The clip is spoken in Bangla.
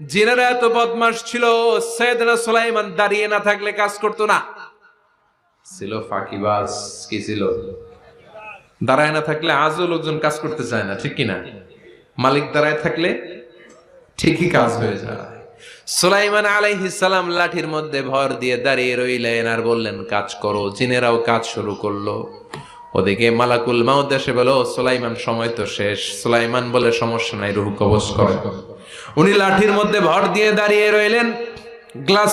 জিনেরা এত বদমাস ছিল সৈয়দনা সুলাইমান দাঁড়িয়ে না থাকলে কাজ করতো না। ছিল ফাঁকিবাজ কি ছিল? দাঁড়ায় না থাকলে আজও লোকজন কাজ করতে চায় না ঠিক কিনা মালিক দাঁড়ায় থাকলে ঠিকই কাজ হয়ে যায়। সুলাইমান আলাইহিস সালাম লাঠির মধ্যে ভর দিয়ে দাঁড়িয়ে রইলেন আর বললেন কাজ করো। জিনেরাও কাজ শুরু করল। ওদিকে মালাকুল মাউদ দেশে বলো সোলাইমান, সময় তো শেষ। সোলাইমান বলে, সমস্যা নাই, রুহ কবচ করে। উনি লাঠির মধ্যে ভর দিয়ে দাঁড়িয়ে রইলেন। গ্লাস